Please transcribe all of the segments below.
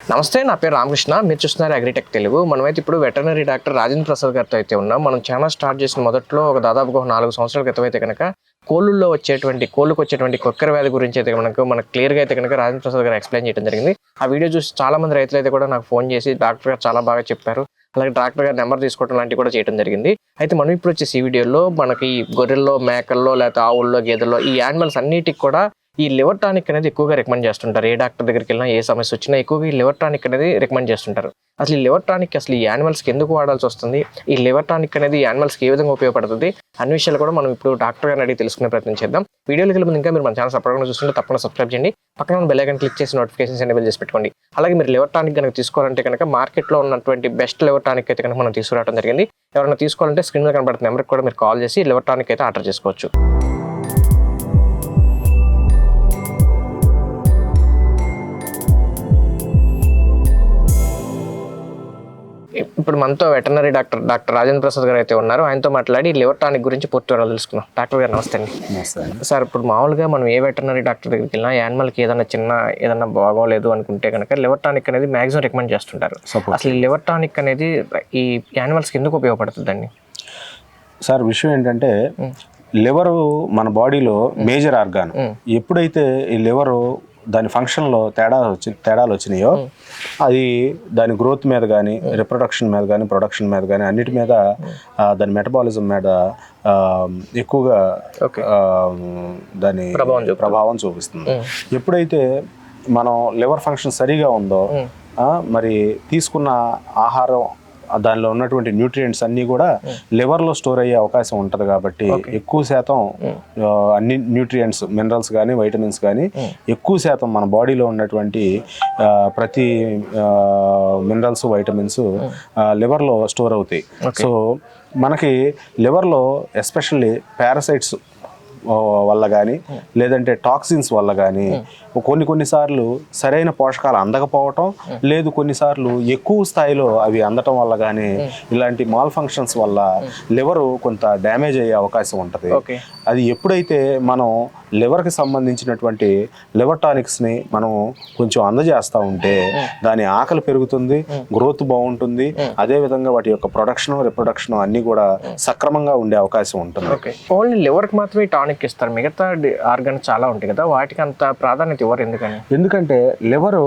నమస్తే నా పేరు రామకృష్ణ. మీరు చూస్తున్నారు అగ్రిటెక్ తెలుగు మనమైతే ఇప్పుడు వెటర్నరీ డాక్టర్ రాజేంద్ర ప్రసాద్ గారితో అయితే ఉన్నాం. మనం ఛానల్ స్టార్ట్ చేసిన మొదట్లో ఒక దాదాపుగా ఒక నాలుగు సంవత్సరాల క్రితం అయితే కనుక కోళ్ళల్లో వచ్చేటువంటి కోళ్ళకు వచ్చేటువంటి కొక్కర వ్యాధి గురించి అయితే మనకు మనకు క్లియర్గా అయితే కనుక రాజేంద్ర ప్రసాద్ గారు ఎక్స్ప్లెయిన్ చేయడం జరిగింది. ఆ వీడియో చూసి చాలా మంది రైతులు అయితే కూడా నాకు ఫోన్ చేసి డాక్టర్ గారు చాలా బాగా చెప్పారు. అలాగే డాక్టర్ గారు నెంబర్ తీసుకోవడం లాంటివి కూడా చేయడం జరిగింది. అయితే మనం ఇప్పుడు వచ్చేసి ఈ వీడియోలో మనకి ఈ గొర్రెల్లో మేకల్లో లేకపోతే ఆవుల్లో గేదెల్లో ఈ యానిమల్స్ అన్నిటికి కూడా ఈ లివర్ టానిక్ అనేది ఎక్కువగా రికమెండ్ చేస్తుంటారు. ఏ డాక్టర్ దగ్గరికి వెళ్ళినా ఏ సమస్య వచ్చినా ఎక్కువగా ఈ లివర్ టానిక్ అనేది రికమెండ్ చేస్తుంటారు. అసలు ఈ లివర్ టానిక్ అసలు ఈ యానిమల్స్కి ఎందుకు వాడాల్సి వస్తుంది? ఈ లివర్ టానిక్ అనేది యానిమల్స్కి ఏ విధంగా ఉపయోగపడుతుంది? అన్ని విషయాలు కూడా మనం ఇప్పుడు డాక్టర్ గారిని అడిగి తెలుసుకునే ప్రయత్నం చేద్దాం. వీడియోలకి వెళ్ళి ఇంకా మీరు మన ఛానల్ సపరేట్గా చూస్తుంటే తప్పకుండా సబ్స్క్రైబ్ చేయండి. పక్కన ఉన్న బెల్ క్లిక్ చేసి నోటిఫికేషన్స్ ఎనేబుల్ చేసి పెట్టుకోండి. అలాగే మీరు లివర్ టానిక్ కనుక తీసుకోవాలంటే కనుక మార్కెట్లో ఉన్నటువంటి బెస్ట్ లివర్ టానిక్ అయితే కనుక మనం తీసుకురావడం జరిగింది. ఎవరైనా తీసుకోవాలంటే స్క్రీన్ మీద కనబడుతున్న నెంబర్కి కూడా మీరు కాల్ చేసి లివర్ టానిక్ అయితే ఆర్డర్ చేసుకోవచ్చు. ఇప్పుడు మనతో veterinary doctor doctor Rajendra Prasad గారు అయితే ఉన్నారు ఆయనతో మాట్లాడి లివర్ టానిక్ గురించి పూర్తి వివరాలు తెలుసుకుందాం. డాక్టర్ గారు నమస్తే అండి. సార్ ఇప్పుడు మామూలుగా మనం ఏ వెటర్నరీ డాక్టర్ దగ్గరికి వెళ్ళినా యానిమల్కి ఏదైనా చిన్న ఏదైనా బాగోలేదు అనుకుంటే కనుక లివర్ టానిక్ అనేది మాక్సిమం రికమెండ్ చేస్తుంటారు. అసలు ఈ లివర్ టానిక్ అనేది ఈ యానిమల్స్కి ఎందుకు ఉపయోగపడుతుందండి? సార్ విషయం ఏంటంటే లివర్ మన బాడీలో మేజర్ ఆర్గాన్. ఎప్పుడైతే ఈ లివరు దాని ఫంక్షన్లో తేడా వచ్చి తేడాలు వచ్చినాయో అది దాని గ్రోత్ మీద కానీ రిప్రొడక్షన్ మీద కానీ ప్రొడక్షన్ మీద కానీ అన్నిటి మీద దాని మెటబాలిజం మీద ఎక్కువగా దాని ప్రభావం చూపిస్తుంది. ఎప్పుడైతే మనం లివర్ ఫంక్షన్ సరిగా ఉందో మరి తీసుకున్న ఆహారం దానిలో ఉన్నటువంటి న్యూట్రియంట్స్ అన్నీ కూడా లివర్లో స్టోర్ అయ్యే అవకాశం ఉంటుంది కాబట్టి ఎక్కువ శాతం ఆ, అన్ని న్యూట్రియంట్స్ మినరల్స్ కానీ వైటమిన్స్ కానీ ఎక్కువ శాతం మన బాడీలో ఉన్నటువంటి ప్రతి మినరల్స్ వైటమిన్స్ లివర్లో స్టోర్ అవుతాయి. సో మనకి లివర్లో ఎస్పెషల్లీ పారాసైట్స్ వల్ల కానీ లేదంటే టాక్సిన్స్ వల్ల కానీ కొన్ని కొన్నిసార్లు సరైన పోషకాలు అందకపోవటం లేదు కొన్నిసార్లు ఎక్కువ స్థాయిలో అవి అందటం వల్ల కానీ ఇలాంటి మాల్ ఫంక్షన్స్ వల్ల లివర్ కొంత డ్యామేజ్ అయ్యే అవకాశం ఉంటుంది. అది ఎప్పుడైతే మనం లివర్కి సంబంధించినటువంటి లివర్ టానిక్స్ని మనం కొంచెం అందజేస్తూ ఉంటే దాని ఆకలి పెరుగుతుంది గ్రోత్ బాగుంటుంది అదేవిధంగా వాటి యొక్క ప్రొడక్షన్ రిప్రొడక్షన్ అన్నీ కూడా సక్రమంగా ఉండే అవకాశం ఉంటుంది. ఓకే. ఓన్లీ లివర్కి మాత్రమే టానిక్ ఇస్తారు మిగతా ఆర్గన్ చాలా ఉంటాయి కదా వాటికి అంత ప్రాధాన్యత ఇవ్వరు ఎందుకని? ఎందుకంటే లివరు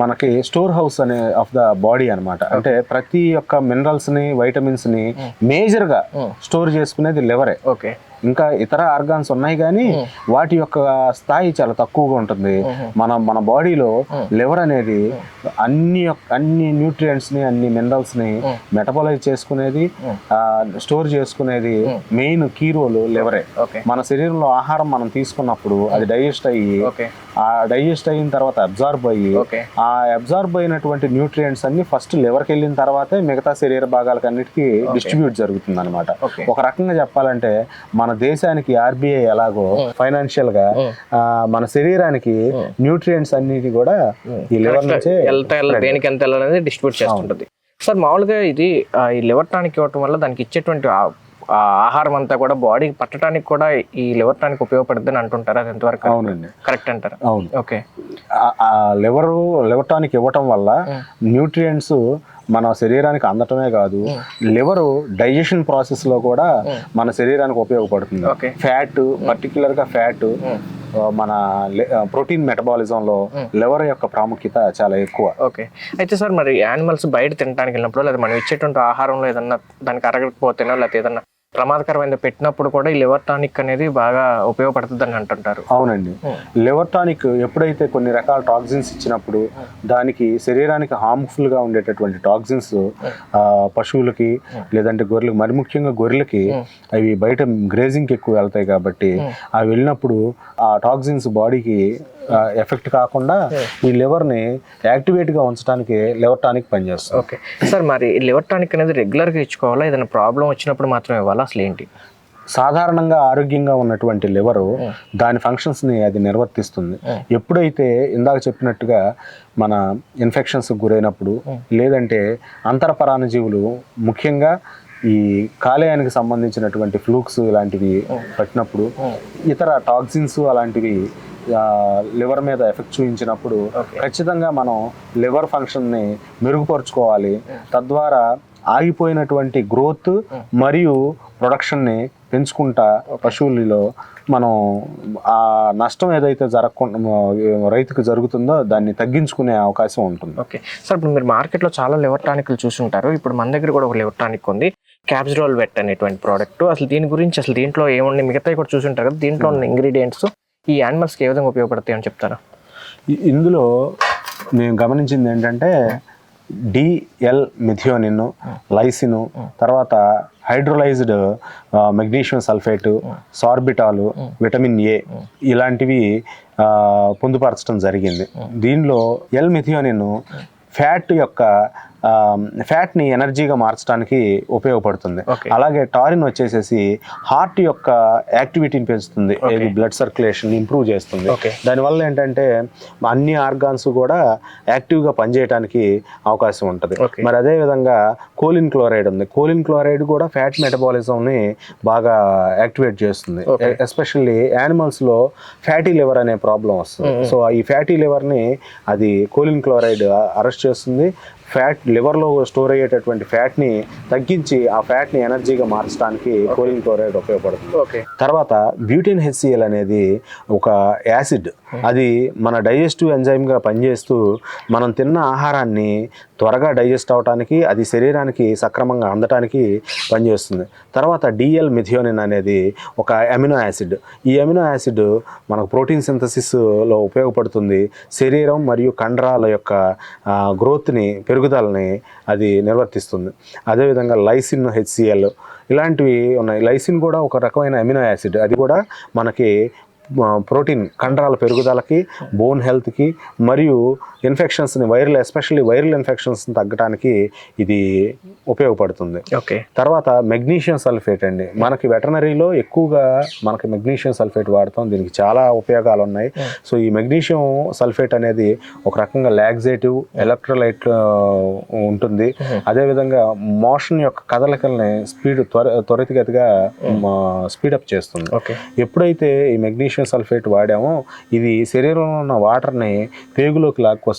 మనకి స్టోర్ హౌస్ అనే ఆఫ్ ద బాడీ అన్నమాట. అంటే ప్రతి ఒక్క మినరల్స్ని వైటమిన్స్ని మేజర్గా స్టోర్ చేసుకునేది లివరే. ఓకే. ఇంకా ఇతర ఆర్గాన్స్ ఉన్నాయి కానీ వాటి యొక్క స్థాయి చాలా తక్కువగా ఉంటుంది. మన మన బాడీలో లివర్ అనేది అన్ని అన్ని న్యూట్రియంట్స్ని అన్ని మినరల్స్ని మెటబలైజ్ చేసుకునేది స్టోర్ చేసుకునేది మెయిన్ కీ రోల్ లివరే. ఓకే. మన శరీరంలో ఆహారం మనం తీసుకున్నప్పుడు అది డైజెస్ట్ అయ్యి ఆ డైజెస్ట్ అయిన తర్వాత అబ్జార్బ్ అయ్యి ఆ అబ్జార్బ్ అయినటువంటి న్యూట్రియంట్స్ అన్ని ఫస్ట్ లివర్కి వెళ్ళిన తర్వాతే మిగతా శరీర భాగాలకు అన్నిటికీ డిస్ట్రిబ్యూట్ జరుగుతుంది అనమాట. ఒక రకంగా చెప్పాలంటే మన దేశానికి ఆర్బీఐ ఎలాగో ఫైనాన్షియల్గా మన శరీరానికి న్యూట్రియంట్స్ అన్నిటి కూడా ఈ లివర్ నుంచే వెళ్ళ దేనికి ఎంత వెళ్ళాలనేది డిస్ట్రిబ్యూట్ చేస్తుంటుంది. సార్ మామూలుగా ఇది ఈ లివర్ టానిక్ ఇవ్వటం వల్ల దానికి ఇచ్చేటువంటి ఆహారం అంతా కూడా బాడీకి పట్టడానికి కూడా ఈ లివర్ టానిక్ ఉపయోగపడుతుంది అని అంటుంటారు? అది ఎంతవరకు అవునండి. కరెక్ట్? అంటారు? అవును. ఓకే. ఆ లివర్ లివర్ టానిక్ ఇవ్వటం వల్ల న్యూట్రియంట్స్ మన శరీరానికి అందటమే కాదు లివర్ డైజెషన్ ప్రాసెస్లో కూడా మన శరీరానికి ఉపయోగపడుతుంది. ఓకే. ఫ్యాట్ పర్టికులర్గా ఫ్యాట్ మన ప్రోటీన్ మెటబాలిజం లో లివర్ యొక్క ప్రాముఖ్యత చాలా ఎక్కువ. ఓకే. అయితే సార్ మరి యానిమల్స్ బయట తినడానికి వెళ్ళినప్పుడు లేదా మనం ఇచ్చేటువంటి ఆహారంలో ఏదన్నా దానికి అరగకపోతేనో లేకపోతే ఏదన్నా ప్రమాదకరమైన పెట్టినప్పుడు కూడా ఈ లివర్ టానిక్ అనేది బాగా ఉపయోగపడుతుందని అంటుంటారు. అవునండి. లివర్ టానిక్ ఎప్పుడైతే కొన్ని రకాల టాక్సిన్స్ ఇచ్చినప్పుడు దానికి శరీరానికి harmful గా ఉండేటటువంటి టాక్సిన్స్ పశువులకి లేదంటే గొర్రెలకి మరి ముఖ్యంగా గొర్రెలకి అవి బయట గ్రేజింగ్కి ఎక్కువ వెళ్తాయి కాబట్టి అవి వెళ్ళినప్పుడు ఆ టాక్సిన్స్ బాడీకి ఎఫెక్ట్ కాకుండా ఈ లివర్ని యాక్టివేట్గా ఉంచడానికి లివర్ టానిక్ పనిచేస్తుంది. ఓకే. సార్ మరి లివర్ టానిక్ అనేది రెగ్యులర్గా ఇచ్చుకోవాలా? ఏదైనా ప్రాబ్లం వచ్చినప్పుడు మాత్రమే ఇవ్వాలా? అసలు ఏంటి? సాధారణంగా ఆరోగ్యంగా ఉన్నటువంటి లివరు దాని ఫంక్షన్స్ని అది నిర్వర్తిస్తుంది. ఎప్పుడైతే ఇందాక చెప్పినట్టుగా మన ఇన్ఫెక్షన్స్ గురైనప్పుడు లేదంటే అంతరపరాణజీవులు ముఖ్యంగా ఈ కాలేయానికి సంబంధించినటువంటి ఫ్లూక్స్ ఇలాంటివి పట్టినప్పుడు ఇతర టాక్సిన్స్ అలాంటివి లివర్ మీద ఎఫెక్ట్ చూపించినప్పుడు. ఖచ్చితంగా మనం లివర్ ఫంక్షన్ని మెరుగుపరుచుకోవాలి. తద్వారా ఆగిపోయినటువంటి గ్రోత్ మరియు ప్రొడక్షన్ని పెంచుకుంటా పశువులలో మనం ఆ నష్టం ఏదైతే జరగకుండా రైతుకు జరుగుతుందో దాన్ని తగ్గించుకునే అవకాశం ఉంటుంది. ఓకే. సార్ ఇప్పుడు మీరు మార్కెట్లో చాలా లివర్ టానిక్లు చూసుంటారు ఇప్పుడు మన దగ్గర కూడా ఒక లివర్ టానిక్ ఉంది. క్యాప్సిరోల్ వెట్ అనేటువంటి ప్రోడక్ట్. అసలు దీని గురించి అసలు దీంట్లో ఏమున్నాయి మిగతాయి కూడా చూసుంటారు కదా. దీంట్లో ఉన్న ఇంగ్రీడియంట్స్ ఈ యానిమల్స్కి ఏ విధంగా ఉపయోగపడతాయి అని చెప్తారా? ఇందులో నేను గమనించింది ఏంటంటే డిఎల్ మిథియోనిన్ లైసిన్ తర్వాత hydrolysed magnesium sulphate sorbitol vitamin A ఇలాంటివి పొందుపరచడం జరిగింది. దీనిలో ఎల్ మిథియోనిన్ ఫ్యాట్ యొక్క ఫ్యాట్ని ఎనర్జీగా మార్చడానికి ఉపయోగపడుతుంది. అలాగే టారిన్ వచ్చేసేసి హార్ట్ యొక్క యాక్టివిటీని పెంచుతుంది. బ్లడ్ సర్క్యులేషన్ ఇంప్రూవ్ చేస్తుంది. దానివల్ల ఏంటంటే అన్ని ఆర్గాన్స్ కూడా యాక్టివ్గా పనిచేయడానికి అవకాశం ఉంటుంది. మరి అదే విధంగా కోలిన్ క్లోరైడ్ ఉంది. కోలిన్ క్లోరైడ్ కూడా ఫ్యాట్ మెటబాలిజంని బాగా యాక్టివేట్ చేస్తుంది. ఎస్పెషల్లీ యానిమల్స్లో ఫ్యాటీ లివర్ అనే ప్రాబ్లం వస్తుంది. సో ఈ ఫ్యాటీ లివర్ని అది కోలిన్ క్లోరైడ్ అరెస్ట్ చేస్తుంది. ఫ్యాట్ లివర్లో స్టోర్ అయ్యేటటువంటి ఫ్యాట్ని తగ్గించి ఆ ఫ్యాట్ని ఎనర్జీగా మార్చడానికి కోలిన్ క్లోరైడ్ ఉపయోగపడుతుంది. ఓకే. తర్వాత బ్యూటిన్ హెచ్సిఎల్ అనేది ఒక యాసిడ్. అది మన డైజెస్టివ్ ఎంజైమ్గా పనిచేస్తూ మనం తిన్న ఆహారాన్ని త్వరగా డైజెస్ట్ అవడానికి అది శరీరానికి సక్రమంగా అందటానికి పనిచేస్తుంది. తర్వాత డిఎల్ మిథియోనిన్ అనేది ఒక అమినో యాసిడ్. ఈ అమినో యాసిడ్ మనకు ప్రోటీన్ సింథసిస్లో ఉపయోగపడుతుంది. శరీరం మరియు కండరాల యొక్క గ్రోత్ని పెరుగుదలని అది నిర్వర్తిస్తుంది. అదేవిధంగా లైసిన్ హెచ్సిఎల్ ఇలాంటివి ఉన్నాయి. లైసిన్ కూడా ఒక రకమైన అమినో యాసిడ్. అది కూడా మనకి ప్రోటీన్ కండరాల పెరుగుదలకి బోన్ హెల్త్కి మరియు ఇన్ఫెక్షన్స్ని వైరల్ ఎస్పెషల్లీ వైరల్ ఇన్ఫెక్షన్స్ని తగ్గడానికి ఇది ఉపయోగపడుతుంది. ఓకే. తర్వాత మెగ్నీషియం సల్ఫేట్ అండి. మనకి వెటనరీలో ఎక్కువగా మనకి మెగ్నీషియం సల్ఫేట్ వాడతాం. దీనికి చాలా ఉపయోగాలు ఉన్నాయి సో ఈ మెగ్నీషియం సల్ఫేట్ అనేది ఒక రకంగా లాగ్జేటివ్ ఎలక్ట్రోలైట్ ఉంటుంది. అదేవిధంగా మోషన్ యొక్క కదలికల్ని స్పీడ్ త్వర త్వరితగతిగా స్పీడప్ చేస్తుంది. ఓకే ఎప్పుడైతే ఈ మెగ్నీషియం సల్ఫేట్ వాడామో ఇది శరీరంలో ఉన్న వాటర్ని పేగులోకి లాక్కొస్తుంది.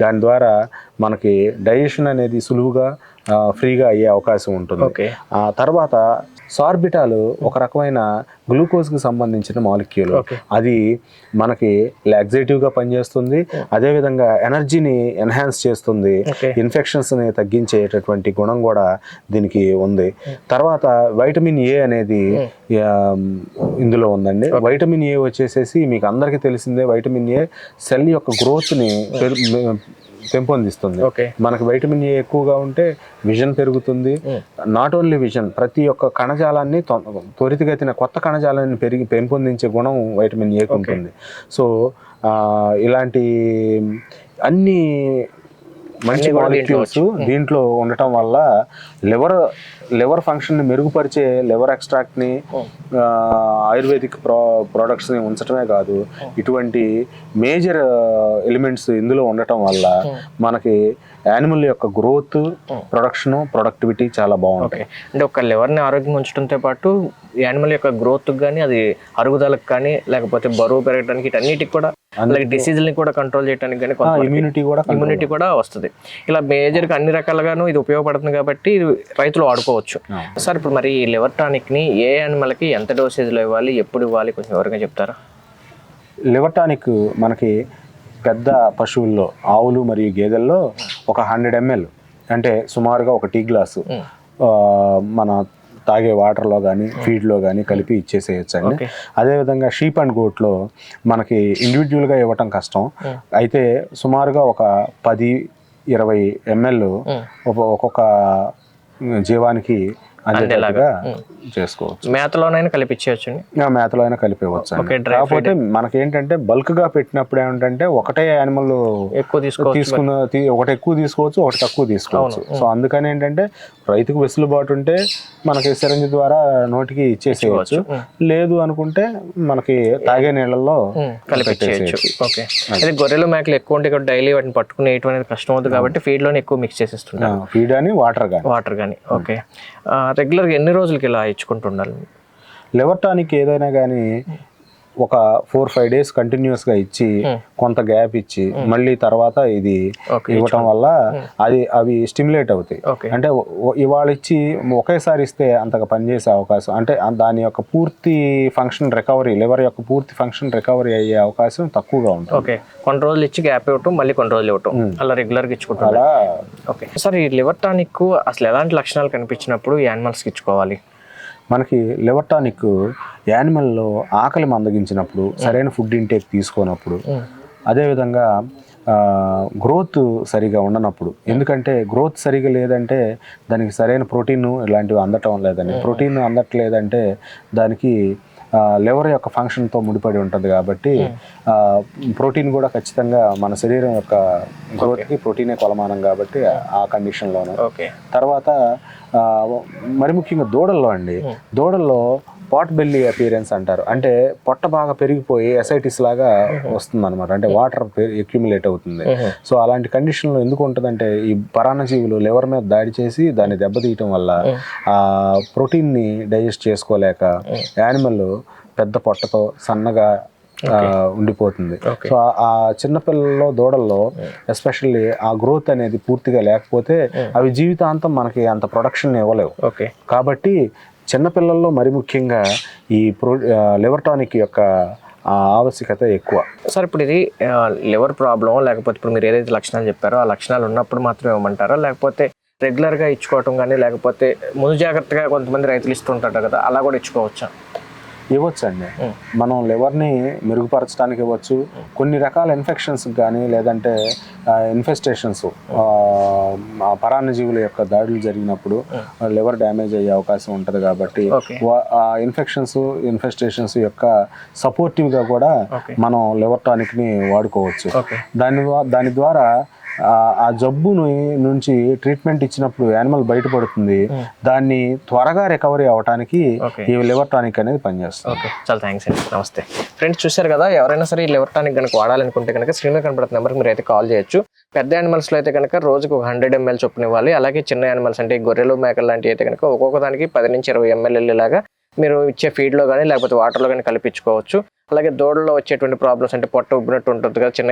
దాని ద్వారా మనకి డైజెషన్ అనేది సులువుగా ఫ్రీగా అయ్యే అవకాశం ఉంటుంది. ఆ తర్వాత సార్బిటాలు ఒక రకమైన గ్లూకోజ్కి సంబంధించిన మాలిక్యూల్. అది మనకి లాగ్జేటివ్గా పనిచేస్తుంది. అదేవిధంగా ఎనర్జీని ఎన్హాన్స్ చేస్తుంది. ఇన్ఫెక్షన్స్ని తగ్గించేటటువంటి గుణం కూడా దీనికి ఉంది. తర్వాత వైటమిన్ ఏ అనేది ఇందులో ఉందండి. వైటమిన్ ఏ వచ్చేసేసి మీకు అందరికీ తెలిసిందే వైటమిన్ ఏ సెల్ యొక్క గ్రోత్ని పెంపొందిస్తుంది ఓకే. మనకి వైటమిన్ ఏ ఎక్కువగా ఉంటే విజన్ పెరుగుతుంది. నాట్ ఓన్లీ విజన్ ప్రతి ఒక్క కణజాలాన్ని తొ- త్వరితగతిన కొత్త కణజాలాన్ని పెరిగి పెంపొందించే గుణం వైటమిన్ ఏకి ఉంటుంది. సో ఇలాంటి అన్ని మంచి మాలిక్యూల్స్ దీంట్లో ఉండటం వల్ల లివర్ లివర్ ఫంక్షన్ని మెరుగుపరిచే లివర్ ఎక్స్ట్రాక్ట్ని ఆయుర్వేదిక్ ప్రో products ని ఉంచటమే కాదు ఇటువంటి మేజర్ ఎలిమెంట్స్ ఇందులో ఉండటం వల్ల మనకి యానిమల్ యొక్క గ్రోత్ ప్రొడక్షన్ ప్రొడక్టివిటీ చాలా బాగుంటాయి అంటే ఒక లివర్ని ఆరోగ్యంగా ఉంచడంతో పాటు యానిమల్ యొక్క గ్రోత్కి కానీ అది అరుగుదలకు కానీ లేకపోతే బరువు పెరగడానికి వీటన్నిటికి కూడా అలాగే డిసీజ్ని కూడా కంట్రోల్ చేయడానికి కానీ కొంత ఇమ్యూనిటీ కూడా ఇమ్యూనిటీ కూడా వస్తుంది. ఇలా మేజర్గా అన్ని రకాలుగాను ఇది ఉపయోగపడుతుంది కాబట్టి రైతులు వాడుకోవచ్చు. సార్ ఇప్పుడు మరి ఈ లివర్ టానిక్ని ఏ యానిమల్కి ఎంత డోసేజ్లో ఇవ్వాలి? ఎప్పుడు ఇవ్వాలి? కొంచెం వివరంగా చెప్తారా? లివర్ టానిక్ మనకి పెద్ద పశువుల్లో ఆవులు మరియు గేదెల్లో ఒక హండ్రెడ్ ఎంఎల్ అంటే సుమారుగా ఒక టీ గ్లాసు. మన తాగే వాటర్లో కానీ ఫీడ్లో కానీ కలిపి ఇచ్చేసేయచ్చు అండి. అదేవిధంగా షీప్ అండ్ గోట్లో మనకి ఇండివిజువల్గా ఇవ్వటం కష్టం. అయితే సుమారుగా ఒక పది ఇరవై ఎంఎల్ ఒక్కొక్క జీవానికి అందేటట్టుగా చేసుకోవచ్చు. మేతలోనైనా కలిపిచ్చేయచ్చండి. ఆ మేతలో అయినా కలిపేవచ్చు కాకపోతే మనకేంటంటే బల్క్గా పెట్టినప్పుడు ఏమిటంటే ఒకటే యానిమల్ ఎక్కువ తీసుకున్న ఒకటి ఎక్కువ తీసుకోవచ్చు ఒకటి తక్కువ తీసుకోవచ్చు. సో అందుకని ఏంటంటే రైతుకు వెసులుబాటు ఉంటే మనకి సిరంజి ద్వారా నోటికి ఇచ్చేసేయచ్చు. లేదు అనుకుంటే మనకి తాగే నీళ్ళల్లో కలిపిచ్చేయచ్చు. ఓకే. అయితే గొర్రెలు మేకలు ఎక్కువ ఉంటే డైలీ వాటిని పట్టుకుని వేయటం అనేది కష్టం అవుతుంది కాబట్టి ఫీడ్లోనే ఎక్కువ మిక్స్ చేసేస్తుంటారు. ఫీడ్ అని వాటర్ కానీ. వాటర్ కానీ ఓకే. రెగ్యులర్గా ఎన్ని రోజులకి ఇలా ఇచ్చుకుంటుండాలి లేవటానికి టానిక్ ఏదైనా కానీ ఒక ఫోర్ ఫైవ్ డేస్ కంటిన్యూస్గా ఇచ్చి Hmm. కొంత గ్యాప్ ఇచ్చి మళ్ళీ తర్వాత ఇది ఇవ్వటం వల్ల అది అవి స్టిమ్యులేట్ అవుతాయి. అంటే ఇవాళ ఇచ్చి ఒకేసారి ఇస్తే అంతగా పనిచేసే అవకాశం అంటే దాని యొక్క పూర్తి ఫంక్షన్ రికవరీ లివర్ యొక్క పూర్తి ఫంక్షన్ రికవరీ అయ్యే అవకాశం తక్కువగా ఉంటుంది. ఓకే కొన్ని రోజులు ఇచ్చి గ్యాప్ ఇవ్వటం మళ్ళీ కొన్ని రోజులు ఇవ్వటం. అలా రెగ్యులర్గా ఇచ్చుకుంటాం అలా ఓకే సార్ ఈ లివర్ టానిక్ అసలు ఎలాంటి లక్షణాలు కనిపించినప్పుడు ఈ యానిమల్స్కి ఇచ్చుకోవాలి? మనకి లివర్ టానిక్ యానిమల్లో ఆకలి మందగించినప్పుడు సరైన ఫుడ్ ఇంటేక్ తీసుకోనప్పుడు అదేవిధంగా గ్రోత్ సరిగా ఉండనప్పుడు. ఎందుకంటే గ్రోత్ సరిగా లేదంటే దానికి సరైన ప్రోటీన్ ఇలాంటివి అందటం లేదని ప్రోటీన్ అందట్లేదంటే దానికి లివర్ యొక్క ఫంక్షన్తో ముడిపడి ఉంటుంది కాబట్టి ప్రోటీన్ కూడా ఖచ్చితంగా మన శరీరం యొక్క గ్రోత్కి ప్రోటీనే కొలమానం కాబట్టి ఆ కండిషన్లోనే ఓకే తర్వాత మరి ముఖ్యంగా దూడల్లో అండి దూడల్లో పాట్ బెల్లి అపీరెన్స్ అంటారు. అంటే పొట్ట బాగా పెరిగిపోయి ఎసైటిస్ లాగా వస్తుంది అనమాట అంటే వాటర్ ఎక్యుములేట్ అవుతుంది. సో అలాంటి కండిషన్లో ఎందుకు ఉంటుందంటే ఈ పరాన్నజీవులు లివర్ మీద దాడి చేసి దాన్ని దెబ్బతీయటం వల్ల ఆ ప్రోటీన్ని డైజెస్ట్ చేసుకోలేక యానిమల్ పెద్ద పొట్టతో సన్నగా ఉండిపోతుంది. సో ఆ- ఆ చిన్నపిల్లల్లో దూడల్లో ఎస్పెషల్లీ ఆ గ్రోత్ అనేది పూర్తిగా లేకపోతే అవి జీవితాంతం మనకి అంత ప్రొడక్షన్ ఇవ్వలేవు. ఓకే. కాబట్టి చిన్నపిల్లల్లో మరి ముఖ్యంగా ఈ ప్రో లివర్ టానిక్ యొక్క ఆవశ్యకత ఎక్కువ. సార్ ఇప్పుడు ఇది లివర్ ప్రాబ్లం లేకపోతే ఇప్పుడు మీరు ఏదైతే లక్షణాలు చెప్పారో ఆ లక్షణాలు ఉన్నప్పుడు మాత్రమే ఇవ్వమంటారా? లేకపోతే రెగ్యులర్గా ఇచ్చుకోవటం కానీ లేకపోతే ముందు జాగ్రత్తగా కొంతమంది రైతులు ఇస్తుంటారు కదా అలా కూడా ఇచ్చుకోవచ్చా? ఇవ్వచ్చండి. మనం లివర్ని మెరుగుపరచడానికి ఇవ్వచ్చు. కొన్ని రకాల ఇన్ఫెక్షన్స్ కానీ లేదంటే ఇన్ఫెస్టేషన్స్ పరాన్నజీవుల యొక్క దాడులు జరిగినప్పుడు లివర్ డ్యామేజ్ అయ్యే అవకాశం ఉంటుంది కాబట్టి ఆ ఇన్ఫెక్షన్స్ ఇన్ఫెస్టేషన్స్ యొక్క సపోర్టివ్గా కూడా మనం లివర్ టానిక్ని వాడుకోవచ్చు దాని దాని ద్వారా ఆ- ఆ జబ్బుని నుంచి ట్రీట్మెంట్ ఇచ్చినప్పుడు యానిమల్ బయటపడుతుంది. దాన్ని త్వరగా రికవరీ అవడానికి ఈ లివర్ టానిక్ అనేది పనిచేస్తుంది. ఓకే. చాలా థ్యాంక్స్ అండి. నమస్తే. ఫ్రెండ్స్ చూశారు కదా ఎవరైనా సరే ఈ లివర్ టానిక్ కనుక వాడాలనుకుంటే కనుక స్క్రీన్ మీద కనబడుతున్న నెంబర్కి మీరు అయితే కాల్ చేయొచ్చు. పెద్ద యానిమల్స్లో అయితే కనుక రోజుకు ఒక హండ్రెడ్ ఎంఎల్ చొప్పున ఇవ్వాలి. అలాగే చిన్న యానిమల్స్ అంటే గొర్రెలు మేకలు లాంటివి అయితే కనుక ఒక్కొక్క దానికి పది నుంచి ఇరవై ఎంఎల్ వెళ్ళేలాగా మీరు ఇచ్చే ఫీడ్లో కానీ లేకపోతే వాటర్లో కానీ కలిపించుకోవచ్చు. అలాగే దూడల్లో వచ్చేటువంటి ప్రాబ్లమ్స్ అంటే పొట్ట ఉబ్బినట్టు ఉంటుంది కదా చిన్న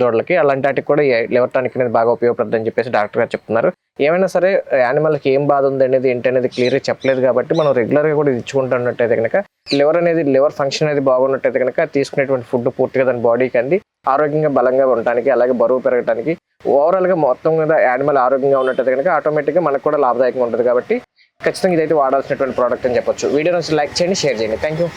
దూడలకి. అలాంటి వాటికి కూడా లివర్ టానిక్ అనేది బాగా ఉపయోగపడుతుంది అని చెప్పేసి డాక్టర్ గారు చెప్తున్నారు. ఏమైనా సరే యానిమల్కి ఏం బాధ ఉంది అనేది ఏంటి అనేది క్లియర్గా చెప్పలేదు కాబట్టి మనం రెగ్యులర్గా కూడా ఇచ్చుకుంటున్నట్టయితే కనుక లివర్ అనేది లివర్ ఫంక్షన్ అనేది బాగున్నట్టయితే కనుక తీసుకునేటువంటి ఫుడ్ పూర్తిగా దాని బాడీకి అంది. ఆరోగ్యంగా బలంగా ఉండటానికి అలాగే బరువు పెరగడానికి ఓవరాల్గా మొత్తం మీద యానిమల్ ఆరోగ్యంగా ఉన్నట్టు కనుక ఆటోమేటిక్గా మనకు కూడా లాభదాయకంగా ఉంటుంది కాబట్టి ఖచ్చితంగా ఇదైతే వాడాల్సినటువంటి ప్రోడక్ట్ అని చెప్పొచ్చు. వీడియో నుంచి లైక్ చేయండి షేర్ చేయండి. Thank you